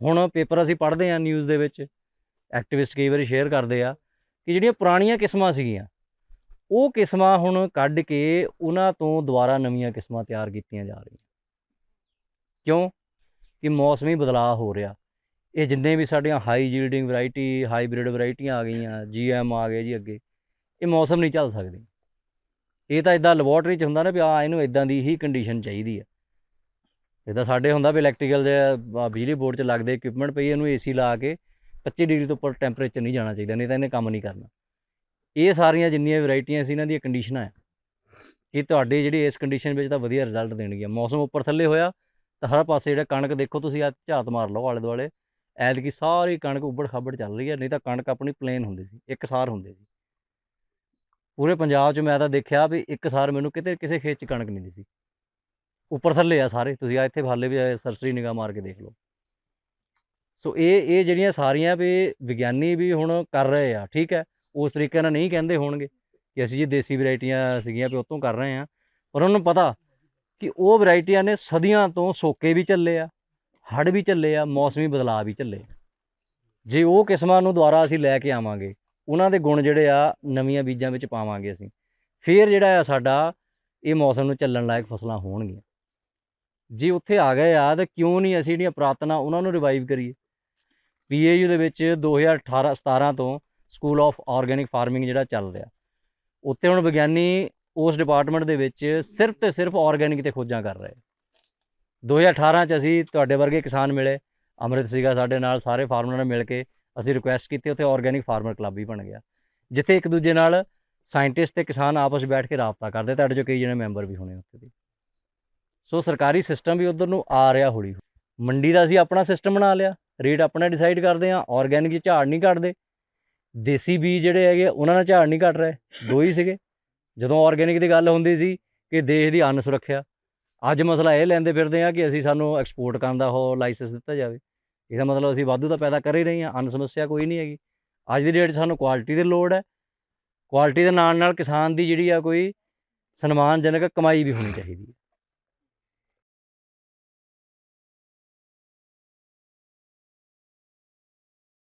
ਹੁਣ ਪੇਪਰ ਅਸੀਂ ਪੜ੍ਹਦੇ ਆ ਨਿਊਜ਼ ਦੇ ਵਿੱਚ ਐਕਟਿਵਿਸਟ ਕਈ ਵਾਰੀ ਸ਼ੇਅਰ ਕਰਦੇ ਆ ਕਿ ਜਿਹੜੀਆਂ ਪੁਰਾਣੀਆਂ ਕਿਸਮਾਂ ਸੀਗੀਆਂ, ਉਹ ਕਿਸਮਾਂ ਹੁਣ ਕੱਢ ਕੇ ਉਹਨਾਂ ਤੋਂ ਦੁਬਾਰਾ ਨਵੀਆਂ ਕਿਸਮਾਂ ਤਿਆਰ ਕੀਤੀਆਂ ਜਾ ਰਹੀਆਂ। ਕਿਉਂ? ਕਿ ਮੌਸਮੀ ਬਦਲਾਅ ਹੋ ਰਿਹਾ। ਇਹ ਜਿੰਨੇ ਵੀ ਸਾਡੀਆਂ ਹਾਈ ਜੀਲਡਿੰਗ ਵੈਰਾਈਟੀ ਹਾਈਬ੍ਰਿਡ ਵੈਰਾਈਟੀਆਂ ਆ ਗਈਆਂ ਜੀਐਮ ਆ ਗਏ ਜੀ ਅੱਗੇ, ਇਹ ਮੌਸਮ ਨਹੀਂ ਚੱਲ ਸਕਦੇ। ਇਹ ਤਾਂ ਇਦਾਂ ਲੈਬੋਰਟਰੀ 'ਚ ਹੁੰਦਾ ਨਾ ਵੀ ਆ ਇਹਨੂੰ ਇਦਾਂ ਦੀ ਹੀ ਕੰਡੀਸ਼ਨ ਚਾਹੀਦੀ ਆ। ਜਿੱਦਾਂ ਸਾਡੇ ਹੁੰਦਾ ਵੀ ਇਲੈਕਟ੍ਰੀਕਲ ਦੇ ਆਹ ਬਿਜਲੀ ਬੋਰਡ 'ਚ ਲੱਗਦੇ ਇਕਵਿਪਮੈਂਟ ਪਈ, ਇਹਨੂੰ ਏਸੀ ਲਾ ਕੇ 25 ਡਿਗਰੀ ਤੋਂ ਉੱਪਰ ਟੈਂਪਰੇਚਰ ਨਹੀਂ ਜਾਣਾ ਚਾਹੀਦਾ, ਨਹੀਂ ਤਾਂ ਇਹਨੇ ਕੰਮ ਨਹੀਂ ਕਰਨਾ। ਇਹ ਸਾਰੀਆਂ ਜਿੰਨੀਆਂ ਵੈਰਾਈਟੀਆਂ ਸੀ, ਇਹਨਾਂ ਦੀਆਂ ਕੰਡੀਸ਼ਨਾਂ ਹੈ। ਕਿ ਤੁਹਾਡੇ ਜਿਹੜੀ ਇਸ ਕੰਡੀਸ਼ਨ ਵਿੱਚ ਤਾਂ ਵਧੀਆ ਰਿਜ਼ਲਟ ਦੇਣਗੀਆਂ। ਮੌਸਮ ਉੱਪਰ ਥੱਲੇ ਹੋਇਆ, ਤਾਂ ਹਰ ਪਾਸੇ ਜਿਹੜਾ ਕਣਕ ਦੇਖੋ ਤੁਸੀਂ ਆ ਝਾਤ ਮਾਰ ਲਓ ਆਲੇ ਦੁਆਲੇ। ਐਤਕੀ ਸਾਰੀ ਕਣਕ ਉੱਬੜ ਖਾਬੜ ਚੱਲ ਰਹੀ ਹੈ, ਨਹੀਂ ਤਾਂ ਕਣਕ ਆਪਣੀ ਪਲੇਨ ਹੁੰਦੀ ਸੀ, ਇੱਕ ਸਾਰ ਹੁੰਦੇ ਸੀ। ਪੂਰੇ ਪੰਜਾਬ 'ਚ ਮੈਂ ਤਾਂ ਦੇਖਿਆ ਵੀ ਇੱਕ ਸਾਰ ਮੈਨੂੰ ਕਿਤੇ, ਕਿਸੇ ਖੇਤ 'ਚ ਕਣਕ ਨਹੀਂ ਦਿਸੀ। ਉੱਪਰ ਥੱਲੇ ਆ ਸਾਰੇ, ਤੁਸੀਂ ਆ ਇੱਥੇ ਹਾਲੇ ਵੀ ਸਰਸਰੀ ਨਿਗਾਹ ਮਾਰ ਕੇ ਦੇਖ ਲਓ। ਸੋ ਇਹ ਇਹ ਜਿਹੜੀਆਂ ਸਾਰੀਆਂ ਵੀ ਵਿਗਿਆਨੀ ਵੀ ਹੁਣ ਕਰ ਰਹੇ ਆ, ਠੀਕ ਹੈ, ਉਸ ਤਰੀਕੇ ਨਾਲ ਨਹੀਂ ਕਹਿੰਦੇ ਹੋਣਗੇ ਕਿ ਅਸੀਂ ਜੀ ਦੇਸੀ ਵੈਰਾਈਟੀਆਂ ਸੀਗੀਆਂ ਵੀ ਉਤੋਂ ਕਰ ਰਹੇ ਆ ਪਰ ਉਹਨਾਂ ਨੂੰ ਪਤਾ ਕਿ ਉਹ ਵੈਰਾਈਟੀਆਂ ਨੇ ਸਦੀਆਂ ਤੋਂ ਸੋਕੇ ਵੀ ਚੱਲੇ ਆ, ਹੜ੍ਹ ਵੀ ਚੱਲੇ ਆ, ਮੌਸਮੀ ਬਦਲਾਅ ਵੀ ਚੱਲੇ ਜੇ ਉਹ ਕਿਸਮਾਂ ਨੂੰ ਦੁਬਾਰਾ ਅਸੀਂ ਲੈ ਕੇ ਆਵਾਂਗੇ, ਉਹਨਾਂ ਦੇ ਗੁਣ ਜਿਹੜੇ ਆ, ਨਵੀਆਂ ਬੀਜਾਂ ਵਿੱਚ ਪਾਵਾਂਗੇ ਅਸੀਂ, ਫਿਰ ਜਿਹੜਾ ਆ ਸਾਡਾ ਇਹ ਮੌਸਮ ਨੂੰ ਚੱਲਣ ਲਾਇਕ ਫਸਲਾਂ ਹੋਣਗੀਆਂ। ਜੇ ਉੱਥੇ ਆ ਗਏ ਆ, ਤਾਂ ਕਿਉਂ ਨਹੀਂ ਅਸੀਂ ਜਿਹੜੀਆਂ ਪੁਰਾਤਨਾਂ ਉਹਨਾਂ ਨੂੰ ਰਿਵਾਈਵ ਕਰੀਏ? ਪੀਏਯੂ ਦੇ ਵਿੱਚ 2018 17 ਤੋਂ ਸਕੂਲ ਆਫ ਆਰਗੈਨਿਕ ਫਾਰਮਿੰਗ ਜਿਹੜਾ ਚੱਲ ਰਿਹਾ। ਉੱਥੇ ਹੁਣ ਵਿਗਿਆਨੀ ਉਸ ਡਿਪਾਰਟਮੈਂਟ ਦੇ ਵਿੱਚ ਸਿਰਫ ਤੇ ਸਿਰਫ ਆਰਗੈਨਿਕ ਤੇ ਖੋਜਾਂ ਕਰ ਰਹੇ। 2018 ਚ ਅਸੀਂ ਤੁਹਾਡੇ ਵਰਗੇ ਕਿਸਾਨ ਮਿਲੇ, ਅੰਮ੍ਰਿਤ ਸੀਗਾ ਸਾਡੇ ਨਾਲ, ਸਾਰੇ ਫਾਰਮਰਾਂ ਨਾਲ ਮਿਲ ਕੇ ਅਸੀਂ ਰਿਕੁਐਸਟ ਕੀਤੀ, ਉੱਥੇ ਆਰਗੈਨਿਕ ਫਾਰਮਰ ਕਲੱਬ ਵੀ ਬਣ ਗਿਆ। ਜਿੱਥੇ ਇੱਕ ਦੂਜੇ ਨਾਲ ਸਾਇੰਟਿਸਟ ਤੇ ਕਿਸਾਨ ਆਪਸ 'ਚ ਬੈਠ ਕੇ ਰਾਬਤਾ ਕਰਦੇ, ਤੁਹਾਡੇ ਚੋਂ ਕਈ ਜਣੇ ਮੈਂਬਰ ਵੀ ਹੋਣੇ ਉੱਥੇ ਦੇ। ਸੋ ਸਰਕਾਰੀ ਸਿਸਟਮ ਵੀ ਉਧਰ ਨੂੰ ਆ ਰਿਹਾ ਹੌਲੀ ਮੰਡੀ ਦਾ ਅਸੀਂ ਆਪਣਾ ਸਿਸਟਮ ਬਣਾ ਲਿਆ। ਰੇਟ ਆਪਣਾ ਡਿਸਾਈਡ ਕਰਦੇ ਆ ਆਰਗੈਨਿਕ 'ਚ ਝਾੜ ਨਹੀਂ ਕੱਢਦੇ ਦੇਸੀ ਬੀਜ ਜਿਹੜੇ ਹੈਗੇ, ਉਹਨਾਂ ਨਾਲ ਝਾੜ ਨਹੀਂ ਕੱਢ ਰਹੇ। ਦੋ ਹੀ ਸੀਗੇ। ਜਦੋਂ ਆਰਗੈਨਿਕ ਦੀ ਗੱਲ ਹੁੰਦੀ ਸੀ ਕਿ ਦੇਸ਼ ਦੀ ਅੰਨ ਸੁਰੱਖਿਆ, ਅੱਜ ਮਸਲਾ ਇਹ ਲੈਂਦੇ ਫਿਰਦੇ ਆ ਕਿ ਅਸੀਂ ਸਾਨੂੰ ਐਕਸਪੋਰਟ ਕਰਨ ਦਾ ਉਹ ਲਾਇਸੈਂਸ ਦਿੱਤਾ ਜਾਵੇ। ਇਹਦਾ ਮਤਲਬ ਅਸੀਂ ਵਾਧੂ ਤਾਂ ਪੈਦਾ ਕਰ ਹੀ ਰਹੇ ਹਾਂ। ਅੰਨ ਸਮੱਸਿਆ ਕੋਈ ਨਹੀਂ ਹੈਗੀ। ਅੱਜ ਦੀ ਡੇਟ 'ਚ ਸਾਨੂੰ ਕੁਆਲਿਟੀ ਦੀ ਲੋੜ ਹੈ। ਕੁਆਲਿਟੀ ਦੇ ਨਾਲ ਨਾਲ ਕਿਸਾਨ ਦੀ ਜਿਹੜੀ ਆ ਕੋਈ ਸਨਮਾਨਜਨਕ ਕਮਾਈ ਵੀ ਹੋਣੀ ਚਾਹੀਦੀ ਹੈ।